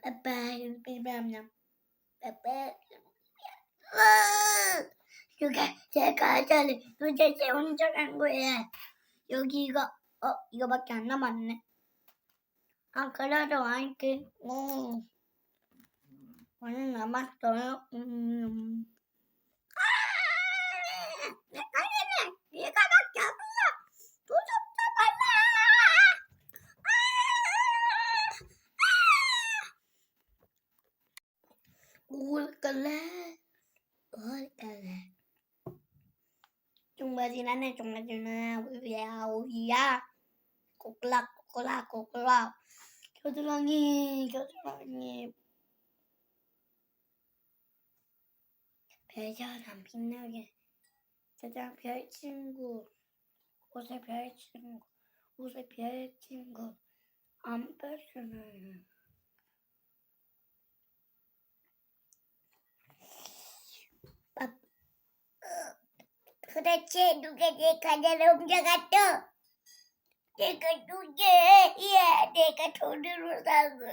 빠빠 삐밤냠 빠빠 이게 제가 전에 도대체 혼자 간 거예요. 여기 이거 어 이거밖에 안 남았네. 아 그래도 아이게 어 많이 남았어요. 음. 아! 올 걸래? 올 걸래? 정말 지나네 정말 지나네 우리야 우리야 꼬글락 꼬글락 꼬글락 겨드랑이 겨드랑이 별처럼 빛나게 가장 별 친구 옷에 별 친구 옷에 별 친구 안 뺏으면 도대체 누가 내 가게를 옮겨갔어? 내가 누게? 예, 내가 돈으로 산 거.